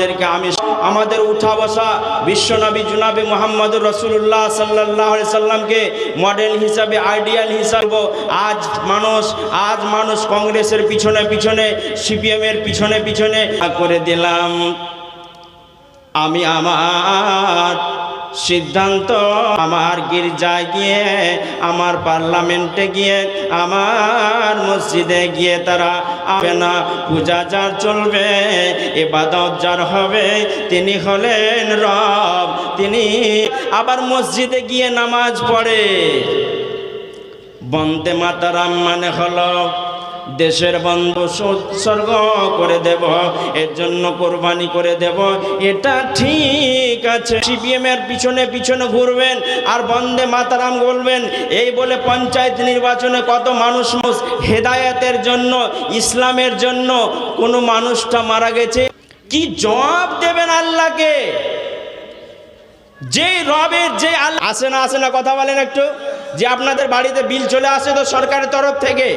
আমাদেরকে আমি আমাদের উঠা বসা বিশ্বনবী জুনাবি মোহাম্মদুর রসুল্লাহ সাল্লাহ সাল্লামকে মডেল হিসাবে আইডিয়াল হিসাবে আজ মানুষ আজ মানুষ কংগ্রেসের পিছনে পিছনে সিপিএমের পিছনে পিছনে করে দিলাম। আমি আমার সিদ্ধান্ত আমার গির্জায় গিয়ে, আমার পার্লামেন্টে গিয়ে, আমার মসজিদে গিয়ে তারা হবে না, পূজা যার চলবে এবাদত যার হবে, তিনি হলেন রব, তিনি আবার মসজিদে গিয়ে নামাজ পড়ে। বন্দে মাতারাম মানে হলো দেশের বন্ধু উৎসর্গ করে দেব, এর জন্য কোরবানি করে দেব। এটা ঠিক আছে। সিপিএম এর পিছনে পিছনে ঘুরবেন আর বন্দে মাতারাম বলবেন, এই বলে পঞ্চায়েত নির্বাচনে কত মানুষ হেদায়েতের জন্য, ইসলামের জন্য কোনো মানুষটা মারা গেছে? কি জবাব দেবেন আল্লাহকে? যে রবের যে আল্লাহ আসে না আসে না, কথা বলেন একটু। যে আপনাদের বাড়িতে বিল চলে আসে তো সরকারের তরফ থেকে,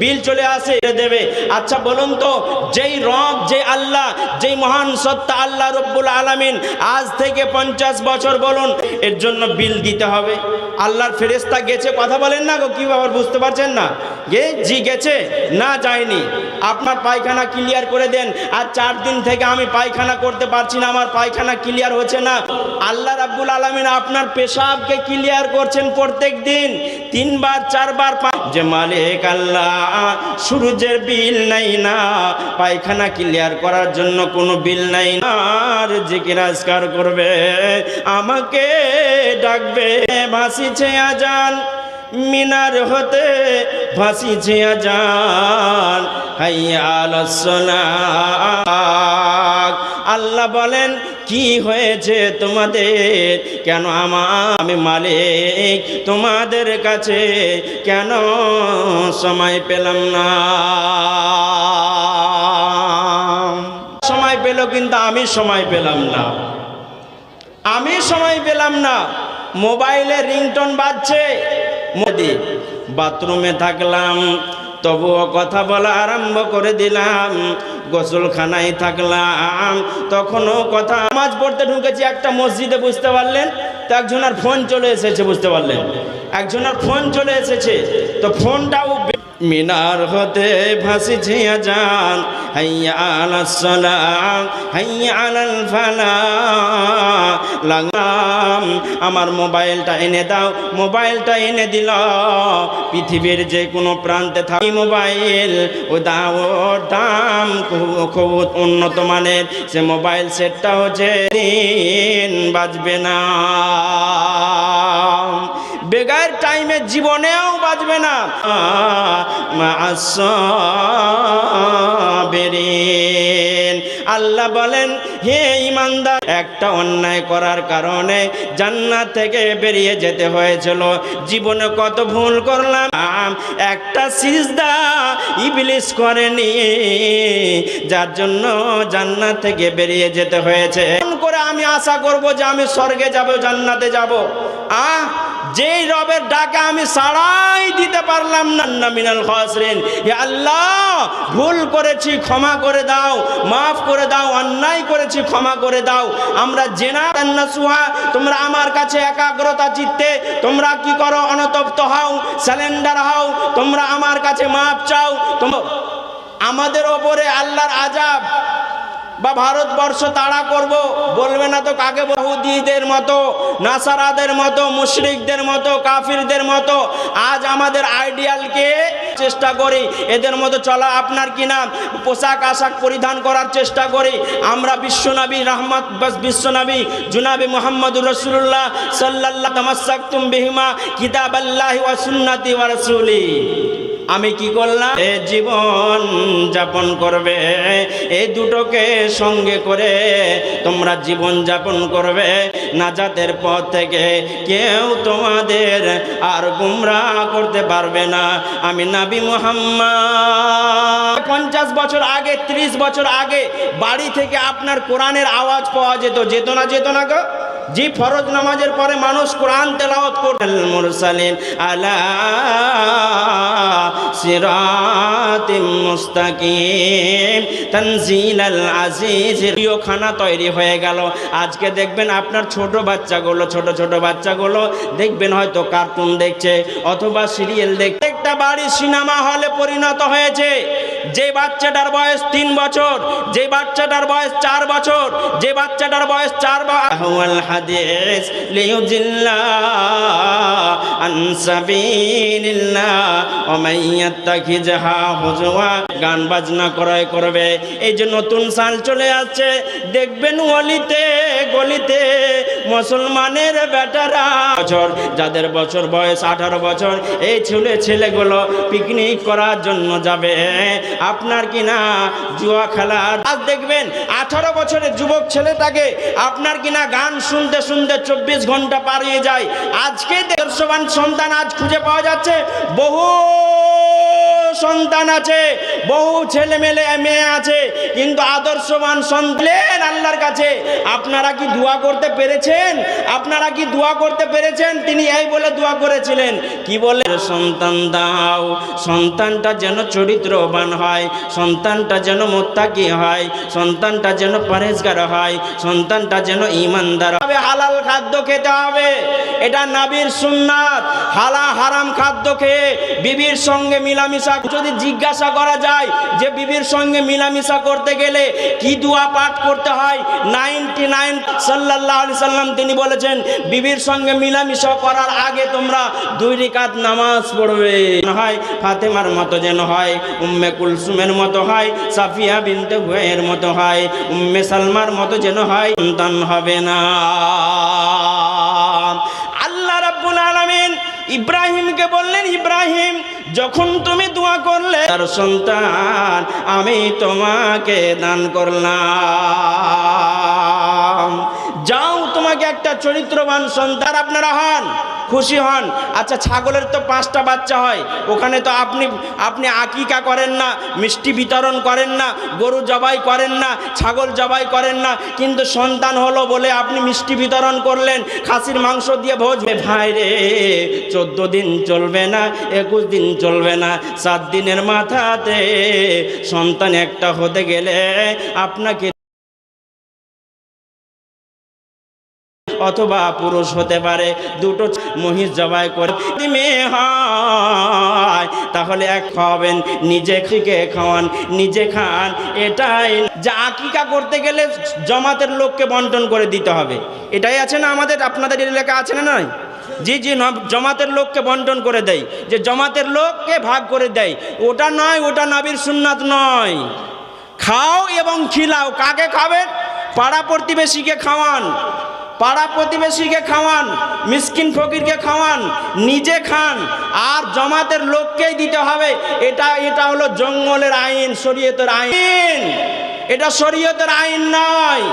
বিল চলে আসে দেবে। আচ্ছা বলুন তো, যেই রব যে আল্লাহ, যেই মহান সত্তা আল্লাহ রব্বুল আলামিন, আজ থেকে পঞ্চাশ বছর বলুন, এর জন্য বিল দিতে হবে। আল্লাহর ফেরেস্তা গেছে, কথা বলেন না গো কি ব্যাপার বুঝতে পারছেন না? গে, জি, গেছে, না, যায়নি। আপনার পায়খানা ক্লিয়ার করে দেন। আর চার দিন থেকে আমি পায়খানা করতে পারছি না, আমার পায়খানা ক্লিয়ার হচ্ছে না। আল্লাহ রাব্বুল আলামিন আপনার পেশাবকে ক্লিয়ার করছেন প্রত্যেক দিন। তিনবার, চারবার যে মালিক আল্লাহ, সূর্যের বিল নাই না। পায়খানা ক্লিয়ার করার জন্য কোনো বিল নাই না। আর যে কিরাজকার করবে, আমাকে ডাকবে। ভাসিছে আজান মিনার হতে ভাসিছে আজান হাইয়াল আল্লাহ বলেন, কি হয়েছে তোমাদের? কেন আমি মালিক? তোমাদের কাছে কেন সময় পেলাম না? সময় পেল কিন্তু আমি সময় পেলাম না। আমি সময় পেলাম না। মোবাইলে রিংটোন বাজছে। মোদি, বাথরুমে থাকলাম, তবুও কথা বলা আরম্ভ করে দিলাম। গোসলখানায় থাকলাম, তখনও কথা আমাজ পড়তে ঢুকেছি একটা মসজিদে, বুঝতে পারলেন? তো একজনের ফোন চলে এসেছে, বুঝতে পারলেন? একজনের ফোন চলে এসেছে, তো ফোনটাও মিনার হতে ভাসিছে আজান। হাইয়া আলাস সালাম হাইয়া আলাল ফালা। লাগাম আমার মোবাইলটা এনে দাও, মোবাইলটা এনে দিল। পৃথিবীর যে কোনো প্রান্তে থাকি মোবাইল। ও দাম ওর দাম, খুব- উন্নত মানের। সে মোবাইল সেটটা হচ্ছে বাজবে না। বেগার টাইমে জীবনেও বাজবে না। আল্লাহ বলেন হে ইমানদার একটা অন্যায় করার কারণে জান্নাত থেকে বেরিয়ে যেতে হয়েছিল জীবনে কত ভুল করলাম একটা সিজদা ইবলিস করেনি যার জন্য জান্নাত থেকে বেরিয়ে যেতে হয়েছে করে আমি আশা করব যে আমি স্বর্গে যাব জান্নাতে যাব আহ যেই রবের ডাকে আমি সাড়াই দিতে পারলাম না মিনাল খাসরিন। হে আল্লাহ, ভুল করেছি, ক্ষমা করে দাও, মাফ করে দাও, অন্যায় করেছি, ক্ষমা করে দাও। আমরা জেনা না সুহা তোমরা আমার কাছে একাগ্রতা চিত্তে, তোমরা কি করো? অনতপ্ত হও, স্যালেন্ডার হও, তোমরা আমার কাছে মাফ চাও তোমরা আমাদের ওপরে আল্লাহর আজাব বা ভারতবর্ষ তাড়া করব, বলবে না তো কাকে বহুদিদের মতো, নাসারাদের মতো, মুশরিকদের মতো, কাফিরদের মতো, আজ আমাদের আইডিয়ালকে চেষ্টা করি, এদের মতো চলা আপনার কি নাম? পোশাক আশাক পরিধান করার চেষ্টা করি। আমরা বিশ্বনবী রহমত বিশ্বনবী, জুনাবি মোহাম্মদুর রসুল্লাহ সাল্লাল্লাহ তামাসাক্তুম বিহিমা কিতাব আল্লাহ ওয়া সুন্নাতি ওয়া রাসূলি। আমি কি করলাম? এ জীবন যাপন করবে এই দুটোকে সঙ্গে করে তোমরা জীবন যাপন করবে। নাজাতের পথ থেকে কেউ তোমাদের আর গুমরা করতে পারবে না। আমি নাবি মোহাম্মদ। পঞ্চাশ বছর আগে ৩০ বছর আগে বাড়ি থেকে আপনার কোরআনের আওয়াজ পাওয়া যেত যেত না যেত না গো? যে ফরজ নামাজের পরে মানুষ কোরআন তেলাওয়াত করতেন মুরসালিন আলা সিরাতিম মুস্তাকিম। তানজিলাল আজিজ প্রিয় খানা তৈরি হয়ে গেল। আজকে দেখবেন আপনার ছোট বাচ্চাগুলো, ছোট ছোট বাচ্চাগুলো দেখবেন হয়তো কার্টুন দেখছে অথবা সিরিয়াল দেখছে। একটা বাড়ি সিনেমা হলে পরিণত হয়েছে। যে বাচ্চাটার বয়স তিন বছর, যে বাচ্চাটার বয়স চার বছর, যে বাচ্চাটার বয়স চার গান বাজনা ক্রয় করবে। এই যে নতুন সাল চলে আসছে, দেখবেন অলিতে গলিতে মুসলমানের বেটারা। বছর, যাদের বছর বয়স আঠারো বছর, এই ছেলে ছেলেগুলো পিকনিক করার জন্য যাবে। আপনার কি না জুয়া খেলার আজ দেখবেন আঠারো বছরের যুবক ছেলেটাকে আপনার কি না গান শুনতে শুনতে চব্বিশ ঘণ্টা পারিয়ে যায়। আজকে দেড়শোবান সন্তান আজ খুঁজে পাওয়া যাচ্ছে বহু সন্তান আছে, বহু ছেলে মেলে, মেয়ে আছে, কিন্তু আদর্শবান সন্তান আল্লাহর কাছে। আপনারা কি দোয়া করতে পেরেছেন? আপনারা কি দোয়া করতে পেরেছেন? তিনি এই বলে দোয়া করেছিলেন। কি বলে? সন্তান দাও, সন্তানটা যেন চরিত্রবান হয়, সন্তানটা যেন মোত্তাকি হয়, সন্তানটা যেন পরেজগার হয়, সন্তানটা যেন ইমানদার হবে। হালাল খাদ্য খেতে হবে, এটা নাবির সুন্নাত। হালা হারাম খাদ্য খেয়ে বিবির সঙ্গে মিলামিশা যদি জিজ্ঞাসা করা যায় যে বিবির সঙ্গে মিলামিশা করতে গেলে কি দোয়া পাঠ করতে হয়, নাইনটি নাইন সাল্লাহ আলি সাল্লাম তিনি বলেছেন, বিবির সঙ্গে মিলামিশা করার আগে তোমরা দুই রিকাত নামাজ পড়বে। হয় ফাতেমার মতো যেন হয়, উম্মে কুলসুমের মতো হয়, সাফিয়া বিনতে হুয়ের মতো হয়, উম্মে সালমার মতো যেন হয়, সন্তান হবে না। আল্লাহ রাব্বুল আলামিন ইব্রাহিমকে বললেন, ইব্রাহিম যখন তুমি দোয়া করলে তার সন্তান আমি তোমাকে দান করলাম। তোমাকে একটা চরিত্রবান সন্তান। আপনারা হন, খুশি হন। আচ্ছা ছাগলের তো পাঁচটা বাচ্চা হয়। ওখানে তো আপনি আপনি আকিকা করেন না, মিষ্টি বিতরণ করেন না, গরু জবাই করেন না, ছাগল জবাই করেন না। কিন্তু সন্তান হলো বলে আপনি মিষ্টি বিতরণ করলেন, খাসির মাংস দিয়ে ভোজ। ভাই রে, চোদ্দ দিন চলবে না, একুশ দিন চলবে না, সাত দিনের মাথাতে সন্তান একটা হতে গেলে আপনাকে অথবা পুরুষ হতে পারে, দুটো মহিষ জবাই করে মেয়ে হয়, তাহলে এক খাওয়াবেন নিজে থেকে খাওয়ান, নিজে খান, এটাই যা আকিকা করতে গেলে জমাতের লোককে বন্টন করে দিতে হবে। এটাই আছে না আমাদের, আপনাদের এলাকা আছে না নয়? জি জি জমাতের লোককে বন্টন করে দেয়, যে জমাতের লোককে ভাগ করে দেয়। ওটা নয়, ওটা নাবির সুন্নাত নয়। খাও এবং খিলাও, কাকে খাবেন? পাড়া প্রতিবেশীকে খাওয়ান। পাড়া প্রতিবেশীকে খাওয়ান, মিসকিন ফকিরকে খাওয়ান, নিজে খান, আর জমাতের লোককেই দিতে হবে। এটা এটা হলো জঙ্গলের আইন, শরীয়তের আইন। এটা শরীয়তের আইন নয়।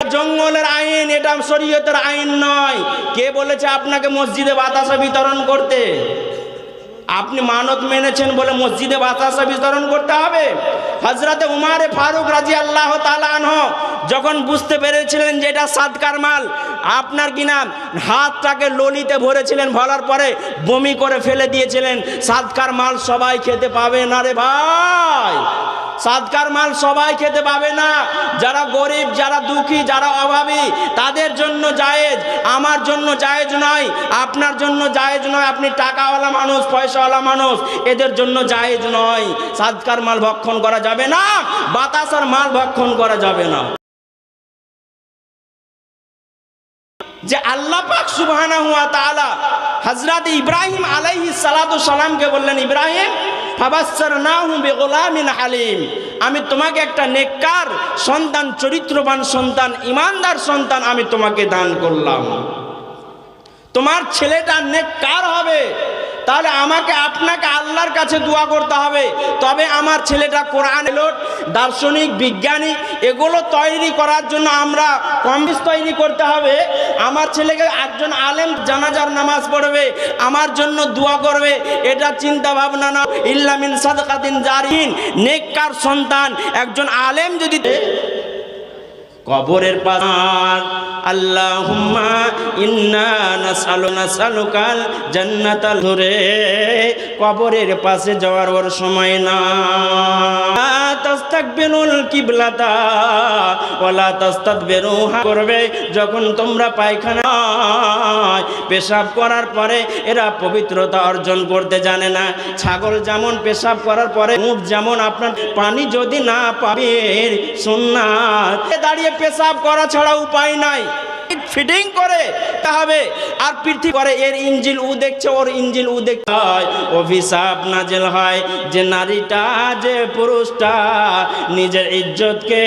জঙ্গলের আইন, এটা শরীয়তের আইন নয়। কে বলেছে আপনাকে মসজিদে বাতাসা বিতরণ করতে? আপনি মানত মেনেছেন বলে মসজিদে বাতাসা বিতরণ করতে হবে। হজরতে উমারে ফারুক রাজি আল্লাহ তালানহ যখন বুঝতে পেরেছিলেন যে এটা সাদকার মাল, আপনার কি কিনা হাতটাকে ললিতে ভরেছিলেন, ভরার পরে বমি করে ফেলে দিয়েছিলেন। সাদকার মাল সবাই খেতে পাবে না রে ভাই। সাদকার মাল সবাই খেতে পাবে না। যারা গরিব, যারা দুঃখী, যারা অভাবী, তাদের জন্য জায়েজ, আমার জন্য জায়েজ নয়, আপনার জন্য জায়েজ নয়, আপনি টাকাওয়ালা মানুষ, পয়সাওয়ালা মানুষ, এদের জন্য জায়েজ নয়। সাদকার মাল ভক্ষণ করা যাবে না, বাতাসার মাল ভক্ষণ করা যাবে না। যে আল্লাহ পাক সুবহানাহু ওয়া তাআলা হযরত ইব্রাহিম আলাইহিস সালাতু সালামকে বললেন, ইব্রাহিম ফাবাসসারনাহু বিগুলামিন হালিম আমি তোমাকে একটা নেককার সন্তান, চরিত্রবান সন্তান, ইমানদার সন্তান আমি তোমাকে দান করলাম। তোমার ছেলেটা নেককার হবে। তাহলে আমাকে আপনাকে আল্লাহর কাছে দোয়া করতে হবে। তবে আমার ছেলেটা কোরআন এলোট দার্শনিক, বিজ্ঞানী, এগুলো তৈরি করার জন্য আমরা কমিস তৈরি করতে হবে। আমার ছেলেকে একজন আলেম জানাজার নামাজ পড়বে, আমার জন্য দোয়া করবে, এটা চিন্তা ভাবনা না। ইল্লামিন সাদকাতিন জারিন, নেককার সন্তান, একজন আলেম যদি কবরের পার আল্লাহুম্মা ইন্না নাসালু নাসালুকাল জান্নাতাল ধরে কবরের পাশে যাওয়ার ওর সময় না। করবে যখন তোমরা পায়খানা পেশাব করার পরে এরা পবিত্রতা অর্জন করতে জানে না। ছাগল যেমন পেশাব করার পরে উঠ যেমন আপনার পানি যদি না পাবে, সুন্নাত। দাঁড়িয়ে পেশাব করা ছাড়া উপায় নাই। ফিটিং করে, তা হবে। আর পৃথিবী করে এর ইঞ্জিল উ দেখছে, ওর ইঞ্জিল উ দেখতে হয় অভিশাপ নাজেল হয়, যে নারীটা, যে পুরুষটা, নিজের ইজ্জতকে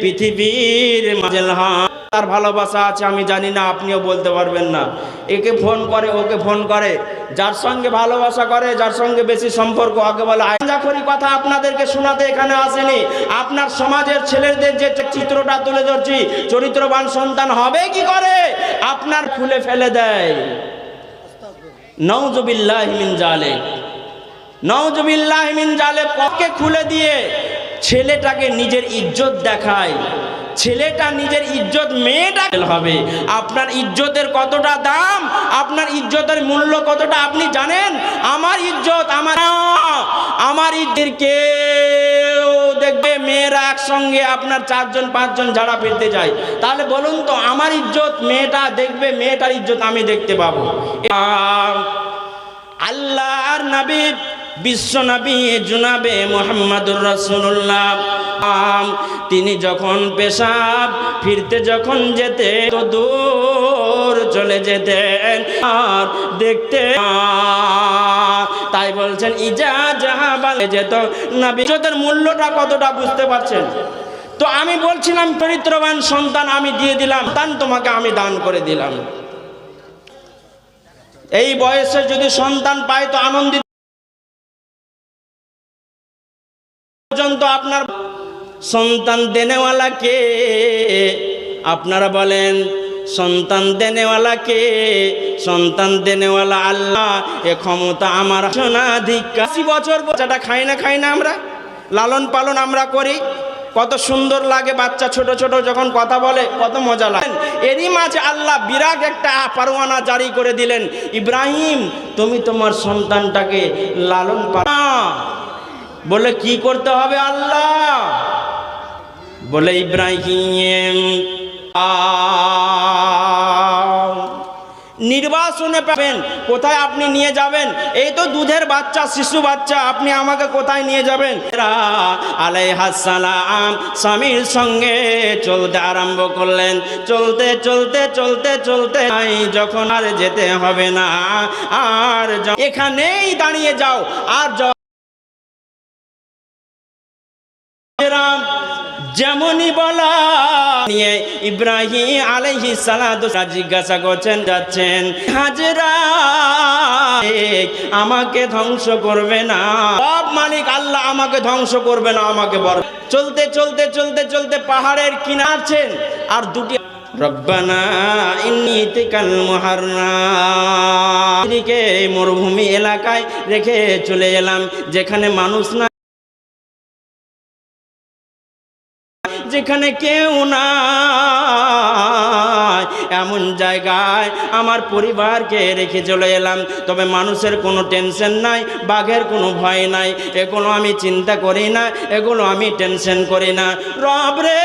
পৃথিবীর মাজেল হয়। তার ভালোবাসা আছে, আমি জানি না, আপনিও বলতে পারবেন না। একে ফোন করে, ওকে ফোন করে। যার সঙ্গে ভালোবাসা করে, যার সঙ্গে বেশি সম্পর্ক, আগে বলে আইজাখরি কথা আপনাদেরকে শোনাতে এখানে আসেনি। আপনার সমাজের ছেলেদের যে চিত্রটা তুলে ধরছি, চরিত্রবান সন্তান হবে কি করে? আপনার ফুলে ফেলে দেয়। জালে জালে পকে খুলে দিয়ে ছেলেটাকে নিজের ইজ্জত দেখায়। ছেলেটা নিজের ইজ্জত মেয়েটা হবে। আপনার ইজ্জতের কতটা দাম? আপনার ইজ্জতের মূল্য কতটা? আপনি জানেন? আমার ইজ্জত, আমার আমার ইজ্জতের কেউ দেখবে মেয়েরা একসঙ্গে আপনার চারজন, পাঁচজন ঝাড়া ফিরতে যায়। তাহলে বলুন তো, আমার ইজ্জত মেয়েটা দেখবে, মেয়েটার ইজ্জত আমি দেখতে পাবো। আল্লাহ আর নবী জুনাবে তিনি যখন পেশাব ফিরতে যখন যেতে তো দূর চলে যেতেন আর দেখতে তাই বলছেন, ইজা যাহা বলে যেত নবী ইজ্জতের মূল্যটা কতটা বুঝতে পারছেন? তো আমি বলছিলাম, চরিত্রবান সন্তান আমি দিয়ে দিলাম, তান তোমাকে আমি দান করে দিলাম। এই বয়সে যদি সন্তান পায়, তো আনন্দিত পর্যন্ত আপনার সন্তান দেনেওয়ালাকে, আপনারা বলেন, সন্তান দেনেওয়ালাকে, সন্তান দেনেওয়ালা আল্লাহ, এ ক্ষমতা আমার আশি বছর বাচ্চাটা খাই না খাই না আমরা, লালন পালন আমরা করি, কত সুন্দর লাগে বাচ্চা ছোট ছোট যখন কথা বলে, কত মজা লাগে। এরই মাঝে আল্লাহ বিরাট একটা পারওয়ানা জারি করে দিলেন, ইব্রাহিম, তুমি তোমার সন্তানটাকে লালন পালন বলে, কি করতে হবে আল্লাহ? বলে, ইব্রাহিম নির্বাসনে পাবেন, কোথায় আপনি নিয়ে যাবেন? এই তো দুধের বাচ্চা, শিশু বাচ্চা, আপনি আমাকে কোথায় নিয়ে যাবেন? আলাইহাসালাম স্বামীর সঙ্গে চলতে আরম্ভ করলেন। চলতে চলতে চলতে চলতে যখন আর যেতে হবে না। আর এখানেই দাঁড়িয়ে যাও। আর যেমনই বলা নিয়ে ইব্রাহিম আলাইহি সালাতু জিজ্ঞাসা করছেন, যাচ্ছেন, হাজরা, আমাকে ধ্বংস করবে না। সব মালিক আল্লাহ আমাকে ধ্বংস করবে না, আমাকে বর। চলতে চলতে চলতে চলতে পাহাড়ের কিনারছেন আর দুটি মরুভূমি এলাকায় রেখে চলে এলাম, যেখানে মানুষ না যেখানে কেউ না এমন জায়গায় আমার পরিবারকে রেখে চলে এলাম। তবে মানুষের কোনো টেনশন নাই, বাঘের কোনো ভয় নাই, এগুলো আমি চিন্তা করি না, এগুলো আমি টেনশন করি না। রব রে,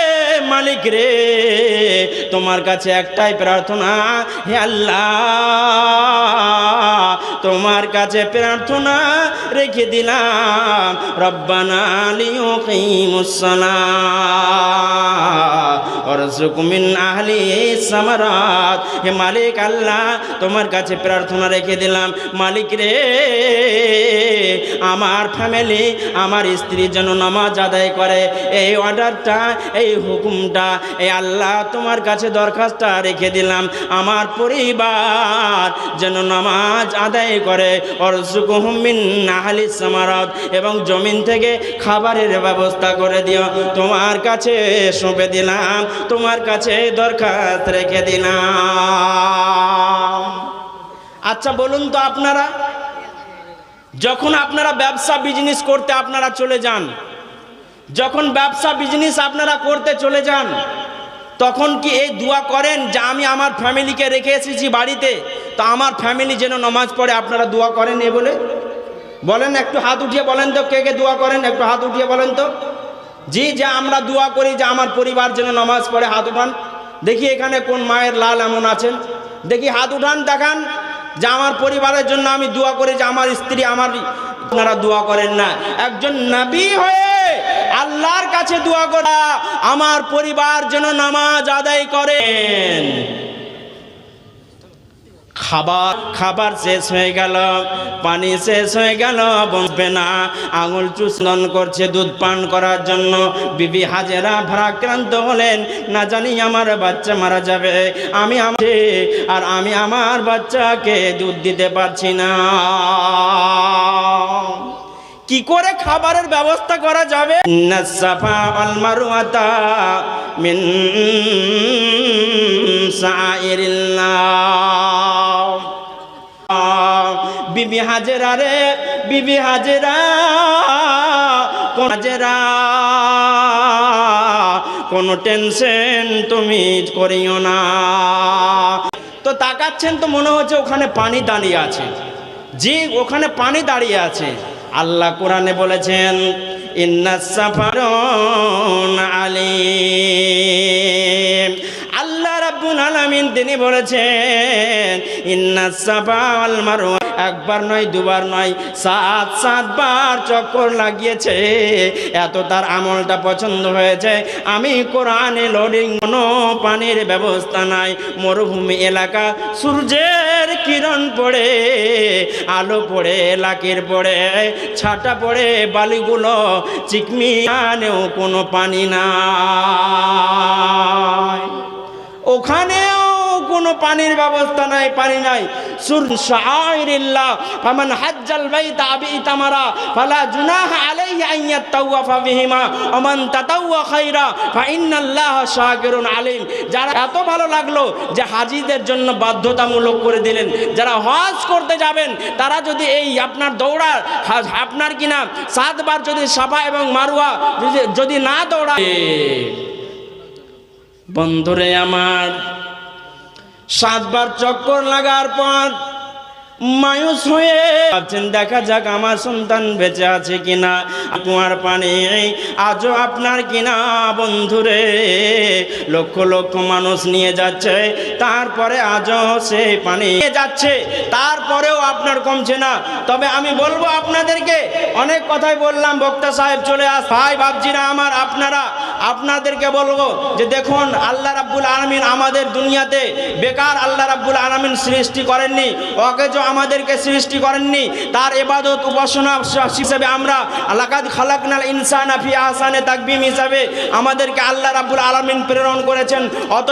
মালিক রে, তোমার কাছে একটাই প্রার্থনা, হে আল্লাহ তোমার কাছে প্রার্থনা রেখে দিলাম। রব্বানা সামারাত। হে মালিক আল্লাহ, তোমার কাছে প্রার্থনা রেখে দিলাম। মালিক রে, আমার ফ্যামিলি, আমার স্ত্রী যেন নামাজ আদায় করে। এই অর্ডারটা, এই হুকুমটা, এই আল্লাহ তোমার কাছে দরখাস্তটা রেখে দিলাম। আমার পরিবার যেন নামাজ আদায় করে। নাহালি সামারত, এবং জমিন থেকে খাবারের ব্যবস্থা করে দিও। তোমার কাছে সঁপে দিলাম, তোমার কাছে দরখাস্ত রেখে দিলাম। আচ্ছা বলুন তো আপনারা, যখন আপনারা ব্যবসা বিজনেস করতে আপনারা চলে যান, যখন ব্যবসা বিজনেস আপনারা করতে চলে যান, তখন কি এই দোয়া করেন যে আমি আমার ফ্যামিলিকে রেখে এসেছি বাড়িতে? তো আমার ফ্যামিলি যেন নমাজ পড়ে, আপনারা দোয়া করেন এ বলে। বলেন, একটু হাত উঠিয়ে বলেন তো, কে কে দোয়া করেন? একটু হাত উঠিয়ে বলেন তো। জি, যে আমরা দোয়া করি, যে আমার পরিবার যেন নামাজ পড়ে, হাত উঠান। দেখি এখানে কোন মায়ের লাল এমন আছেন। দেখি হাত উঠান, দেখান। যে আমার পরিবারের জন্য আমি দোয়া করি, যে আমার স্ত্রী, আমার আপনারা দোয়া করেন না। একজন নবী হয়ে আল্লাহর কাছে দোয়া করা, আমার পরিবার যেন নামাজ আদায় করেন। খাবার খাবার শেষ হয়ে গেল, পানি শেষ হয়ে গেল, বসবে না। আঙুল চুষন করছে, দুধ পান করার জন্য। বিবি হাজেরা ভারাক্রান্ত হলেন, না জানি আমার বাচ্চা মারা যাবে। আমি আমার আর আমি আমার বাচ্চাকে দুধ দিতে পারছি না। কি করে খাবারের ব্যবস্থা করা যাবে? নাসাফা মারুয়াতা মিন হাজেরা রে, বিবি হাজেরা হাজেরা? কোনো টেনশন তুমি করিও না। তো তাকাচ্ছেন তো মনে হচ্ছে ওখানে পানি দাঁড়িয়ে আছে। জি, ওখানে পানি দাঁড়িয়ে আছে। আল্লাহ কোরআনে বলেছেন, ইন্নাস সাফারুন আলিম। আল্লাহ রাব্বুল আলামিন তিনি বলেছেন ইন্নাস সাফা মারওয়া একবার নয়, দুবার নয়, সাত, সাতবার চক্কর লাগিয়েছে। এত তার আমলটা পছন্দ হয়েছে। আমি কোরআনে লোডিং কোনো পানির ব্যবস্থা নাই। মরুভূমি এলাকা, সূর্যের কিরণ পড়ে, আলো পড়ে, লাকির পড়ে, ছাটা পড়ে, বালিগুলো চিকমি আনেও কোনো পানি নাই। ওখানেও কোনো পানির ব্যবস্থা নাই, পানি নাই। সুর তামারা খাইরা যারা এত ভালো লাগল যে হাজিদের জন্য বাধ্যতামূলক করে দিলেন, যারা হজ করতে যাবেন, তারা যদি এই আপনার দৌড়া হাজ- আপনার কিনা সাতবার যদি সাফা এবং মারুয়া যদি না দৌড়ায়। বন্ধুরে আমার সাতবার চক্কর লাগার পর মায়ুস হয়ে ভাবছেন, দেখা যাক আমার সন্তান বেঁচে আছে কিনা। কুয়ার পানি আজও আপনার কিনা, বন্ধুরে? লক্ষ লক্ষ মানুষ নিয়ে যাচ্ছে, তারপরে আজও সে পানি যাচ্ছে, তারপরেও আপনার কমছে না। তবে আমি বলব আপনাদেরকে, অনেক কথাই বললাম, বক্তা সাহেব চলে আস। ভাই ভাবছি না আমার, আপনারা, আপনাদেরকে বলব যে দেখুন, আল্লাহ রাব্বুল আলমিন আমাদের দুনিয়াতে বেকার আল্লাহ রাব্বুল আলমিন সৃষ্টি করেননি। অকেজ আমাদেরকে সৃষ্টি করেননি। তার এবাদত উপাসনা হিসেবে আমরা আলাকাদ খালাকনাল ইনসান আফি আহসানে তাকবিম হিসাবে আমাদেরকে আল্লাহ রাবুল আলমিন প্রেরণ করেছেন। অত